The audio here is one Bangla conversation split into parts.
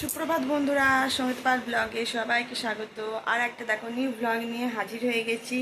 সুপ্রভাত বন্ধুরা সমিত পাল ব্লগে সবাইকে স্বাগত। আর একটা দেখো নিউ ব্লগ নিয়ে হাজির হয়ে গেছি।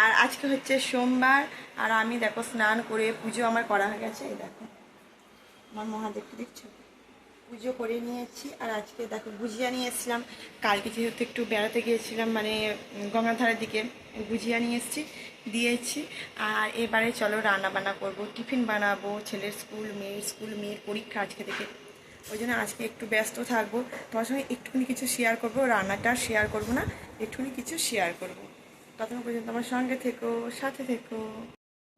আর আজকে হচ্ছে সোমবার, আর আমি দেখো স্নান করে পুজো আমার করা হয়ে গেছে, এই দেখো। আমার মহাদেবকে দেখছ? পুজো করে নিয়েছি, আর আজকে দেখো গুজিয়া নিয়ে এসেছিলাম। কালকে যেহেতু একটু বেড়াতে গিয়েছিলাম মানে গঙ্গাধারের দিকে গুজিয়া নিয়ে এসেছি, দিয়েছি। আর এবারে চলো রান্না বান্না করব, টিফিন বানাবো, ছেলের স্কুল, মেয়ের স্কুল, মেয়ের পরীক্ষা আজকে থেকে ওই জন্য আজকে একটু ব্যস্ত থাকব। তোমার সঙ্গে একটুখানি কিছু শেয়ার করব, রান্নাটা শেয়ার করব না, একটুখানি কিছু শেয়ার করব। ততক্ষণ পর্যন্ত আমার সঙ্গে থেকো, সাথে থেকো।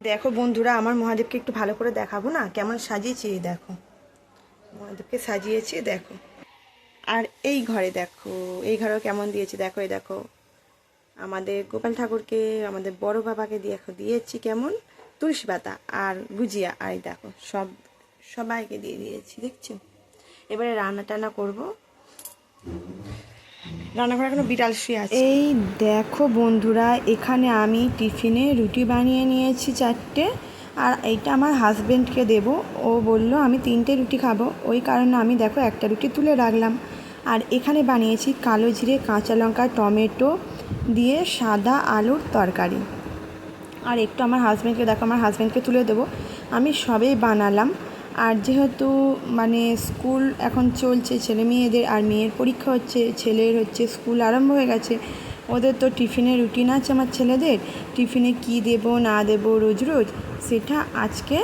দেখো বন্ধুরা, আমার মহাদেবকে একটু ভালো করে দেখাবো না, কেমন সাজিয়েছি দেখো। মহাদেবকে সাজিয়েছি, দেখো। আর এই ঘরে দেখো, এই ঘরেও কেমন দিয়েছি, দেখো, এই দেখো। আমাদের গোপাল ঠাকুরকে, আমাদের বড় বাবাকে দেখো দিয়েছি কেমন? তুলসী পাতা আর গুজিয়া, আর দেখো, সব, সবাইকে দিয়ে দিয়েছি, দেখছ? এবারে রান্না টান্না করব। রান্নাঘরে এখনও বিড়াল শুয়ে আছে। এই দেখো বন্ধুরা, এখানে আমি টিফিনে রুটি বানিয়ে নিয়েছি চারটে, আর এইটা আমার হাজবেন্ডকে দেব। ও বলল, আমি তিনটে রুটি খাব। ওই কারণে আমি দেখো একটা রুটি তুলে রাখলাম। আর এখানে বানিয়েছি কালো জিরে, কাঁচা লঙ্কা, টমেটো দিয়ে সাদা আলুর তরকারি। আর একটু আমার হাজব্যান্ডকে দেখো, আমার হাজব্যান্ডকে তুলে দেবো। আমি সবেই বানালাম। আর যেহেতু মানে স্কুল এখন চলছে ছেলে মেয়েদের আর মেয়ের পরীক্ষা হচ্ছে, ছেলের হচ্ছে স্কুল আরম্ভ হয়ে গেছে, ওদের তো টিফিনের রুটিন আছে আমার ছেলেদের, টিফিনে কি দেব, না দেব রোজ রোজ, সেটা আজকে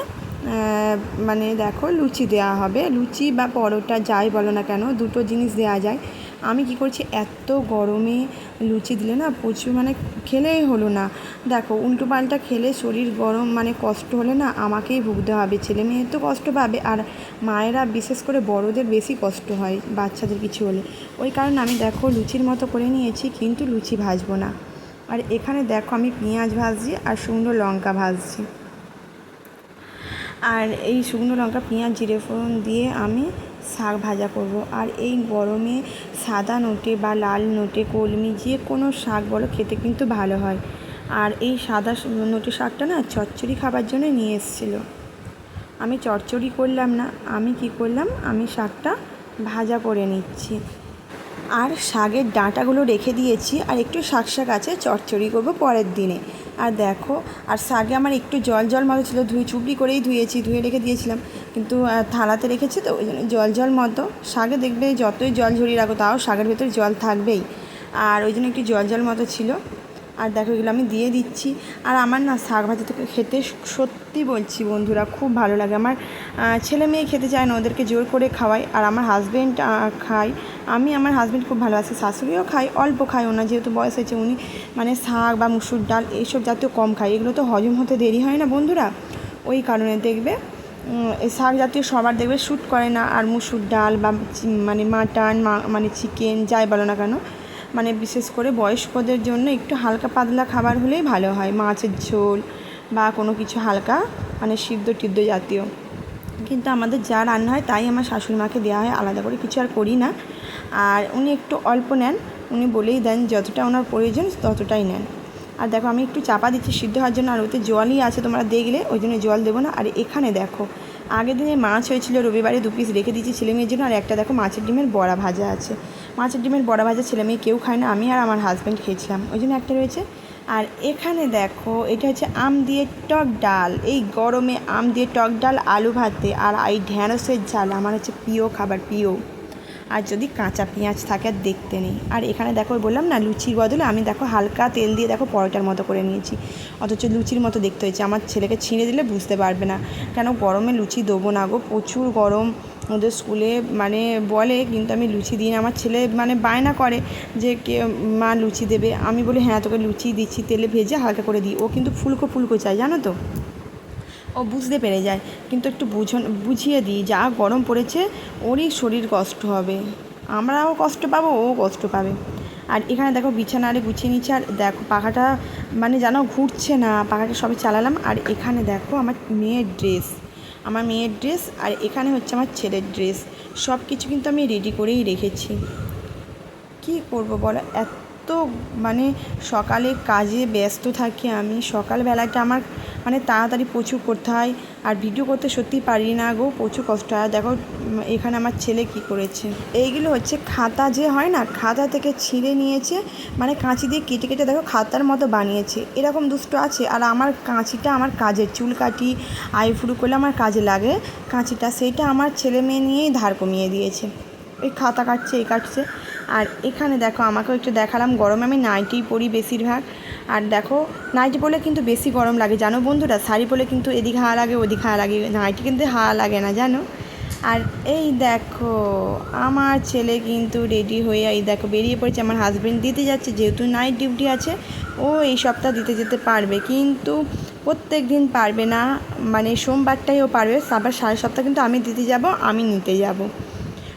মানে দেখো লুচি দেওয়া হবে, লুচি বা পরোটা যাই বলো না কেন, দুটো জিনিস দেওয়া যায় আমি কি করছি? এত গরমে লুচি দিলে না প্রচুর মানে খেলেই হলো না। দেখো, উল্টো পাল্টা খেলে শরীর গরম মানে কষ্ট হলে না আমাকেই ভুগতে হবে। ছেলে মেয়ের তো কষ্ট পাবে আর মায়েরা বিশেষ করে বড়দের বেশি কষ্ট হয় বাচ্চাদের কিছু হলে। ওই কারণে আমি দেখো লুচির মতো করে নিয়েছি কিন্তু লুচি ভাজবো না। আর এখানে দেখো আমি পেঁয়াজ ভাজছি আর শুকনো লঙ্কা ভাজছি। আর এই শুকনো লঙ্কা, পেঁয়াজ, জিরে ফোড়ন দিয়ে আমি শাক ভাজা করব। আর এই গরমে সাদা নোটে বা লাল নোটে, কলমি, যে কোনো শাক বলো, খেতে কিন্তু ভালো হয়। আর এই সাদা নোটে শাকটা না চচ্চড়ি খাবার জন্য নিয়ে এসেছিল। আমি চচ্চড়ি করলাম না, আমি কি করলাম? আমি শাকটা ভাজা করে নিচ্ছি। আর শাকের ডাঁটাগুলো রেখে দিয়েছি, আর একটু শাক শাক আছে, চচ্চড়ি করব পরের দিনে। আর দেখো, আর শাকে আমার একটু জল জল মতো ছিল ধুয়ে চুপড়ি করেই ধুয়েছি, ধুয়ে রেখে দিয়েছিলাম। কিন্তু থালাতে রেখেছি তো, ওই জন্য জল জল মতো। শাকে দেখবে যতই জল ঝরিয়ে রাখো, তাও শাকের ভেতরে জল থাকবেই। আর ওই জন্য একটু জল জল মতো ছিল। আর দেখো এগুলো আমি দিয়ে দিচ্ছি। আর আমার না শাক ভাজা থেকে খেতে সত্যি বলছি বন্ধুরা খুব ভালো লাগে। আমার ছেলে মেয়ে খেতে চায় না, ওদেরকে জোর করে খাওয়াই। আর আমার হাজব্যান্ড খায়। আমি আমার হাজব্যান্ড খুব ভালোবাসি, শাশুড়িও খাই অল্প খায় ওনার যেহেতু বয়স হয়েছে, উনি মানে শাক বা মুসুর ডাল এইসব জাতীয় কম খায়। এগুলো তো হজম হতে দেরি হয় না বন্ধুরা। ওই কারণে দেখবে শাক জাতীয় সবার দেখবে শ্যুট করে না। আর মুসুর ডাল বা মানে মাটন মানে চিকেন যাই বলো না কেন মানে বিশেষ করে বয়স্কদের জন্য একটু হালকা পাতলা খাবার হলেই ভালো হয়, মাছের ঝোল বা কোনো কিছু হালকা মানে সিদ্ধ টিদ্ধ জাতীয়। কিন্তু আমাদের যা রান্না হয় তাই আমার শাশুড়ি মাকে দেওয়া হয়, আলাদা করে কিছু আর করি না। আর উনি একটু অল্প নেন, উনি বলেই দেন যতটা ওনার প্রয়োজন ততটাই নেন। আর দেখো আমি একটু চাপা দিচ্ছি সিদ্ধ হওয়ার জন্য, আর ওতে জলই আছে তোমরা দেখলে, ওই জন্য জল দেবো না। আর এখানে দেখো, আগের দিনে মাছ হয়েছিল, রবিবারে দু পিস রেখে দিয়েছি ছেলে মেয়ের জন্য, আর একটা দেখো মাছের ডিমের বড়া ভাজা আছে। মাছের ডিমের বড়া ভাজা ছেলে মেয়ে কেউ খায় না, আমি আর আমার হাজব্যান্ড খেয়েছিলাম। ওই জন্য একটা রয়েছে। আর এখানে দেখো, এটা হচ্ছে আম দিয়ে টক ডাল। এই গরমে আম দিয়ে টক ডাল, আলু ভাতে, আর এই ঢ্যাঁড়সের ঝাল, আমার হচ্ছে প্রিয় খাবার, প্রিয়। আর যদি কাঁচা পেঁয়াজ থাকে আর দেখতে নেই। আর এখানে দেখো বললাম না, লুচির বদলে আমি দেখো হালকা তেল দিয়ে দেখো পরোটার মতো করে নিয়েছি। অথচ লুচির মতো দেখতে হয়েছে। আমার ছেলেকে ছিঁড়ে দিলে বুঝতে পারবে না। কেন গরমে লুচি দেবো না গো? প্রচুর গরম। ওদের স্কুলে মানে বলে, কিন্তু আমি লুচি দিই না। আমার ছেলে মানে বায়না করে যে কে, মা লুচি দেবে। আমি বলি হ্যাঁ তোকে লুচি দিচ্ছি। তেলে ভেজে হালকা করে দিই। ও কিন্তু ফুলকো ফুলকো চাই জানো তো? ও বুঝতে পেরে যায়। কিন্তু একটু বুঝন, বুঝিয়ে দিই, যা গরম পড়েছে ওরই শরীর কষ্ট হবে। আমরাও কষ্ট পাবো, ও কষ্ট পাবে। আর এখানে দেখো বিছানা আরে গুছিয়ে নিচ্ছে আর দেখো পাখাটা মানে যেন ঘুরছে না, পাখাটা সবই চালালাম। আর এখানে দেখো আমার মেয়ের ড্রেস, আমার মেয়ের ড্রেস, আর এখানে হচ্ছে আমার ছেলের ড্রেস। সব কিছু কিন্তু আমি রেডি করেই রেখেছি। কি করব বলো? এত মানে সকালে কাজে ব্যস্ত থাকি আমি। সকালবেলাটা আমার মানে তাড়াতাড়ি প্রচুর করতে হয়। আর ভিডিও করতে সত্যি পারি না গো, প্রচুর কষ্ট হয়। দেখো এখানে আমার ছেলে কি করেছে? এইগুলো হচ্ছে খাতা যে হয় না, খাতা থেকে ছিঁড়ে নিয়েছে মানে কাঁচি দিয়ে কেটে কেটে দেখো খাতার মতো বানিয়েছে। এরকম দুষ্ট আছে। আর আমার কাঁচিটা আমার কাজের চুল কাটি আইফুরু করলে আমার কাজে লাগে কাঁচিটা। সেইটা আমার ছেলে মেয়ে নিয়েই ধার কমিয়ে দিয়েছে। এই খাতা কাটছে, এই কাটছে। আর এখানে দেখো, আমাকেও একটু দেখালাম। গরমে আমি নাইটিই পরি বেশিরভাগ। আর দেখো, নাইটি পরলে কিন্তু বেশি গরম লাগে। জানো বন্ধুরা, শাড়ি পরলে কিন্তু এদিক হাওয়া লাগে, ওদিক হাওয়া লাগে। নাইটি কিন্তু হাওয়া লাগে না, জানো? আর এই দেখো, আমার ছেলে কিন্তু রেডি হয়ে এই দেখো বেরিয়ে পড়েছে। আমার হাজব্যান্ড দিতে যাচ্ছে, যেহেতু নাইট ডিউটি আছে, ও এই সপ্তাহ দিতে যেতে পারবে। কিন্তু প্রত্যেক দিন পারবে না। মানে সোমবারটাই ও পারবে। আবার সাড়ে সপ্তাহ কিন্তু আমি দিতে যাব, আমি নিতে যাব।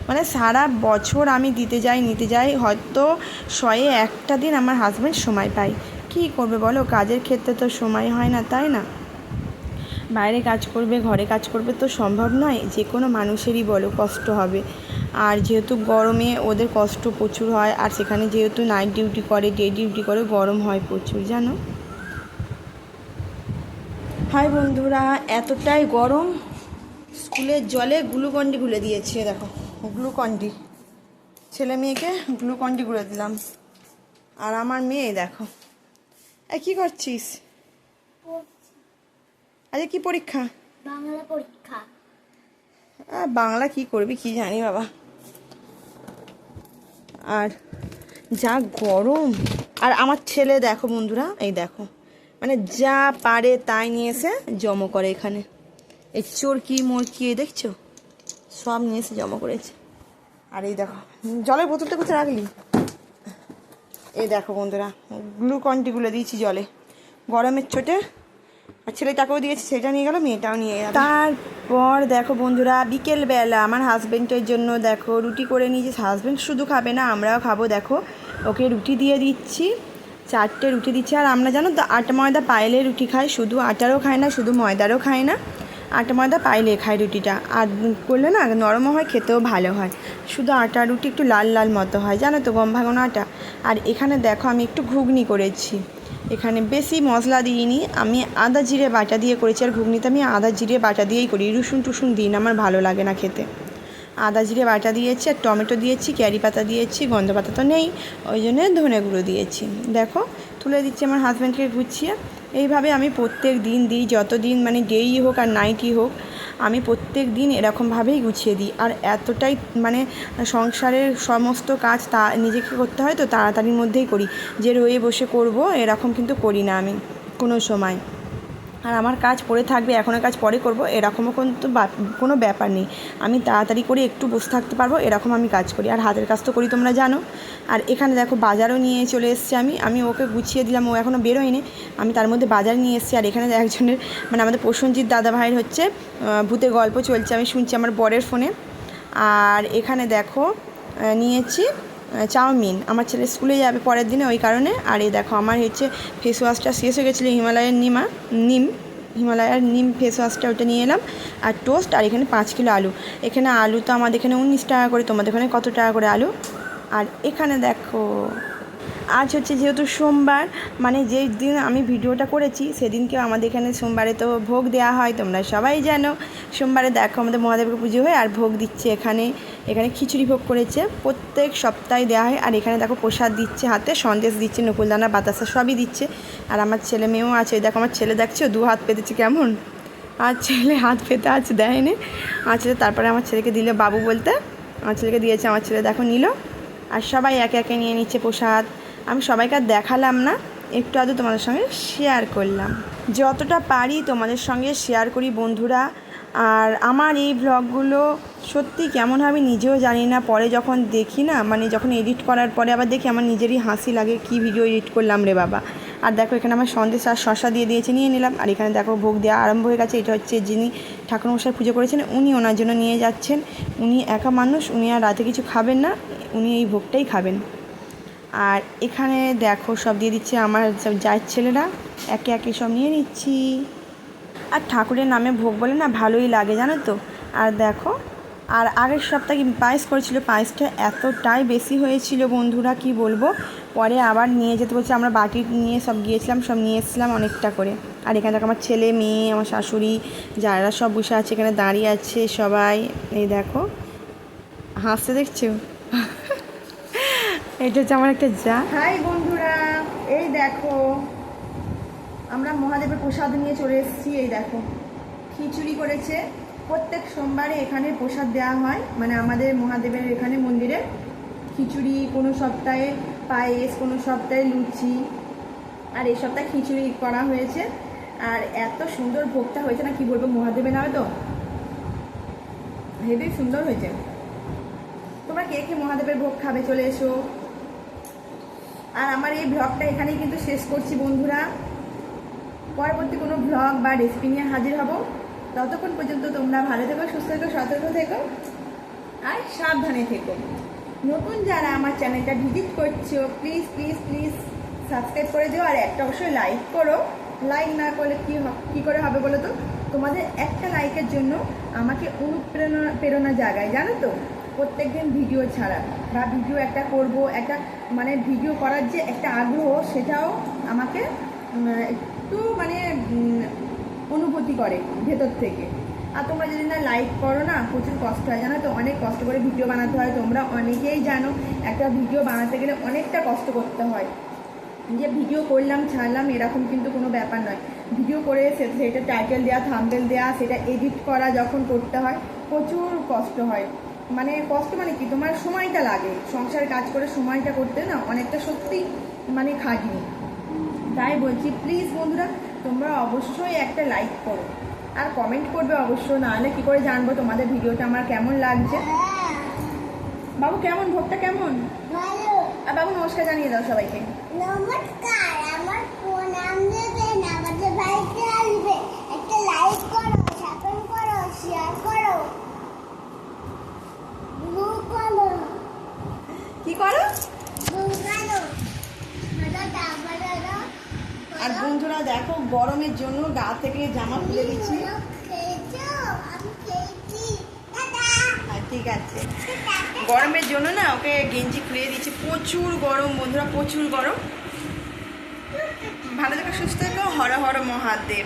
মানে সারা বছর আমি দিতে যাই, নিতে যাই, হয়তো শয়ে একটা দিন আমার হাজব্যান্ড সময় পায়। কী করবে বলো? কাজের ক্ষেত্রে তো সময় হয় না, তাই না? বাইরে কাজ করবে, ঘরে কাজ করবে তো সম্ভব নয়, যে কোনো মানুষেরই বলো কষ্ট হবে। আর যেহেতু গরমে ওদের কষ্ট প্রচুর হয়, আর সেখানে যেহেতু নাইট ডিউটি করে ডে ডিউটি করে, গরম হয় প্রচুর, জানো? হাই বন্ধুরা, এতটাই গরম, স্কুলের জলে গ্লুকন্ডি গুলে দিয়েছে, দেখো। গ্লুকন্ডি। ছেলে মেয়েকে গ্লুকন্ডি গুলে দিলাম। আর আমার মেয়ে দেখো। এ কী করছিস? আজকে কি পরীক্ষা? বাংলা পরীক্ষা। বাংলা কি করবি কি জানি বাবা। আর যা গরম। আর আমার ছেলে দেখো বন্ধুরা এই দেখো। মানে যা পারে তাই নিয়ে এসে জমো করে এখানে। এই চোর চোরকি মোরকি এই দেখছ? সব নিয়ে এসে জমা করেছে। আর এই দেখো, জলের বোতলটা কোথায় রাখলি? এই দেখো বন্ধুরা, গ্লুকনটিগুলো দিয়েছি জলে। গরমের ছোটে, আর ছেলেটাকেও দিয়েছি, সেটা নিয়ে গেল, মেয়েটাও নিয়ে গেল। তারপর দেখো বন্ধুরা, বিকেলবেলা আমার হাজবেন্ডের জন্য দেখো রুটি করে নিয়েছি। হাজবেন্ড শুধু খাবে না, আমরাও খাব। দেখো, ওকে রুটি দিয়ে দিচ্ছি, চারটে রুটি দিচ্ছি। আর আমরা জানো তো, আটা ময়দা পাইলে রুটি খাই শুধু আটারও খায় না, শুধু ময়দারও খায় না। আটা ময়দা পাইলে খাই রুটিটা। আর করলে না নরমও হয়, খেতেও ভালো হয়। শুধু আটা রুটি একটু লাল লাল মতো হয়, জানো তো গম ভাঙানো আটা? আর এখানে দেখো আমি একটু ঘুগনি করেছি। এখানে বেশি মশলা দিইনি, আমি আদা জিরে বাটা দিয়ে করেছি, আর ঘুগনিতে আমি আদা জিরে বাটা দিয়েই করি। রসুন টুসুন দিই না, আমার ভালো লাগে না খেতে। আদা জিরে বাটা দিয়েছি, আর টমেটো দিয়েছি, ক্যারি পাতা দিয়েছি, গন্ধ পাতা তো নেই, ওই জন্য ধনে গুঁড়ো দিয়েছি। দেখো, তুলে দিচ্ছি আমার হাজব্যান্ডকে গুছিয়ে। এইভাবে আমি প্রত্যেক দিন দিই যত দিন মানে ডেই হোক আর নাইটই হোক, আমি প্রত্যেক দিন এরকমভাবেই গুছিয়ে দিই। আর এতটাই মানে সংসারের সমস্ত কাজ তা নিজেকে করতে হয় তো তাড়াতাড়ির মধ্যেই করি। যে রয়ে বসে করব এরকম কিন্তু করি না আমি কোনো সময়। আর আমার কাজ পড়ে থাকবে এখনও কাজ পরে করব, এরকমও কিন্তু কোনো ব্যাপার নেই। আমি তাড়াতাড়ি করে একটু বসে থাকতে পারব, এরকম আমি কাজ করি। আর হাতের কাজ তো করি তোমরা জানো। আর এখানে দেখো বাজারও নিয়ে চলে এসেছি আমি। আমি ওকে গুছিয়ে দিলাম, ও এখনও বেরোয়নি। আমি তার মধ্যে বাজার নিয়ে এসেছি। আর এখানে একজনের মানে আমাদের প্রসঞ্জিৎ দাদা ভাইয়ের হচ্ছে ভূতের গল্প চলছে। আমি শুনছি আমার বরের ফোনে। আর এখানে দেখো নিয়েছি চাউমিন। আমার ছেলে স্কুলে যাবে পরের দিনে ওই কারণে। আর এই দেখো, আমার হচ্ছে ফেস ওয়াশটা শেষ হয়ে গেছিল হিমালয়ের নিমা, নিম, হিমালয়ার নিম ফেস ওয়াশটা ওটা নিয়ে এলাম। আর টোস্ট আর এখানে পাঁচ কিলো আলু। এখানে আলু তো আমাদের এখানে উনিশ টাকা করে, তোমাদের ওখানে কত টাকা করে আলু? আর এখানে দেখো আজ হচ্ছে যেহেতু সোমবার মানে যেই দিন আমি ভিডিওটা করেছি সেদিনকে আমাদের এখানে সোমবারে তো ভোগ দেওয়া হয়, তোমরা সবাই জানো। সোমবারে দেখো আমাদের মহাদেবকে পুজো হয়, আর ভোগ দিচ্ছে এখানে এখানে খিচুড়ি ভোগ করেছে। প্রত্যেক সপ্তাহে দেওয়া হয়, আর এখানে দেখো প্রসাদ দিচ্ছে হাতে, সন্দেশ দিচ্ছে, নকুলদানা, বাতাসা সবই দিচ্ছে। আর আমার ছেলে মেয়েও আছে, দেখো আমার ছেলে দেখছ, দু হাত পেতেছে কেমন? আর ছেলে হাত পেতে আছে দেয়নি। আমার ছেলে, তারপরে আমার ছেলেকে দিল বাবু বলতে। আমার ছেলেকে দিয়েছে, আমার ছেলে দেখো নিল। আর সবাই একে একে নিয়ে নিচ্ছে প্রসাদ। আমি সবাইকে আর দেখালাম না, একটু আধটু তোমাদের সঙ্গে শেয়ার করলাম। যতটা পারি তোমাদের সঙ্গে শেয়ার করি বন্ধুরা, আর আমার এই ব্লগগুলো সত্যি কেমন হবে নিজেও জানি না, পরে যখন দেখি না মানে যখন এডিট করার পরে আবার দেখি আমার নিজেরই হাসি লাগে, কি ভিডিও এডিট করলাম রে বাবা। আর দেখো এখানে আমার সন্দেশ আর শশা দিয়ে দিয়েছে, নিয়ে নিলাম। আর এখানে দেখো ভোগ দেওয়া আরম্ভ হয়ে গেছে, এটা হচ্ছে যিনি ঠাকুরমশাই পুজো করেছেন, উনি ওনার জন্য নিয়ে যাচ্ছেন। উনি একা মানুষ, উনি আর রাতে কিছু খাবেন না, উনি এই ভোগটাই খাবেন। আর এখানে দেখো, সব দিয়ে দিচ্ছে আমার সব জায়ের ছেলেরা। একে একে সব নিয়ে নিচ্ছি। আর ঠাকুরের নামে ভোগ বলে না ভালোই লাগে, জানো তো? আর দেখো, আর আগের সপ্তাহে পায়েস করেছিল? পায়েসটা এতটাই বেশি হয়েছিল বন্ধুরা, কি বলব? পরে আবার নিয়ে যেতে বলছে, আমরা বাটি নিয়ে সব গিয়েছিলাম, সব নিয়ে এসেছিলাম অনেকটা করে। আর এখানে দেখো, আমার ছেলে, মেয়ে, আমার শাশুড়ি, যারা সব বসে আছে, এখানে দাঁড়িয়ে আছে সবাই। এই দেখো, হাসতে দেখছ? এটা আমার একটা যা। হাই বন্ধুরা, এই দেখো, আমরা মহাদেবের প্রসাদ নিয়ে চলে এসেছি, এই দেখো। খিচুড়ি করেছে। প্রত্যেক সোমবারে এখানে প্রসাদ দেওয়া হয় মানে আমাদের মহাদেবের এখানে মন্দিরে। খিচুড়ি কোনো সপ্তাহে পায়েস, কোনো সপ্তাহে লুচি, আর এই সপ্তাহে খিচুড়ি করা হয়েছে। আর এত সুন্দর ভোগটা হয়েছে না, কি বলব মহাদেবের নামে তো? হেবি সুন্দর হয়েছে। তোমরা কে কে মহাদেবের ভোগ খাবে চলে এসো। আর আমার এই ব্লগটা এখানেই কিন্তু শেষ করছি বন্ধুরা। পরবর্তী কোনো ব্লগ বা রেসিপি নিয়ে হাজির হব। ততক্ষণ পর্যন্ত তোমরা ভালো থেকো, সুস্থ থেকো, সতর্ক থেকো আর সাবধানে থেকো। নতুন যারা আমার চ্যানেলটা ভিজিট করছ প্লিজ প্লিজ প্লিজ সাবস্ক্রাইব করে দিও আর একটা অবশ্যই লাইক করো। লাইক না করলে কী কী করে হবে বলো তো? তোমাদের একটা লাইকের জন্য আমাকে অনুপ্রেরণা প্রেরণা জাগায়, জানো তো? প্রত্যেকদিন ভিডিও ছাড়া বা ভিডিও একটা করব, একটা মানে ভিডিও করার যে একটা আগ্রহ, সেটাও আমাকে একটু মানে অনুভূতি করে ভেতর থেকে। আর তোমরা যদি না লাইক করো না, প্রচুর কষ্ট হয়। জানো তো, অনেক কষ্ট করে ভিডিও বানাতে হয়। তোমরা অনেকেই জানো, একটা ভিডিও বানাতে গেলে অনেকটা কষ্ট করতে হয়। যে ভিডিও করলাম, ছাড়লাম, এরকম কিন্তু কোনো ব্যাপার নয়। ভিডিও করে সেটা টাইটেল দেওয়া থাম্বেল দেওয়া সেটা এডিট করা যখন করতে হয়, প্রচুর কষ্ট হয়। মানে কষ্ট মানে কি? তোমার সময়টা লাগে। সংসার কাজ করে সময়টা করতে না অনেকটা সত্যি মানে খাটনি। তাই বলছি প্লিজ বন্ধুরা তোমরা অবশ্যই একটা লাইক করো। আর কমেন্ট করবে অবশ্য নাহলে কী করে জানব তোমাদের ভিডিওটা আমার কেমন লাগছে? বাবু কেমন? ভোগটা কেমন? আর বাবু নমস্কার জানিয়ে দাও সবাইকে। নমস্কার আমার আমাদের বাড়িতে আসবে। একটা লাইক করো শেয়ার করো কি করো? আর বন্ধুরা দেখো গরমের জন্য গা থেকে জামা খুলে দিচ্ছি। ঠিক আছে। গরমের জন্য না ওকে গেঞ্জি খুলে দিচ্ছি। প্রচুর গরম বন্ধুরা প্রচুর গরম। ভালো থেকে সুস্থ থেকো। হর হর মহাদেব।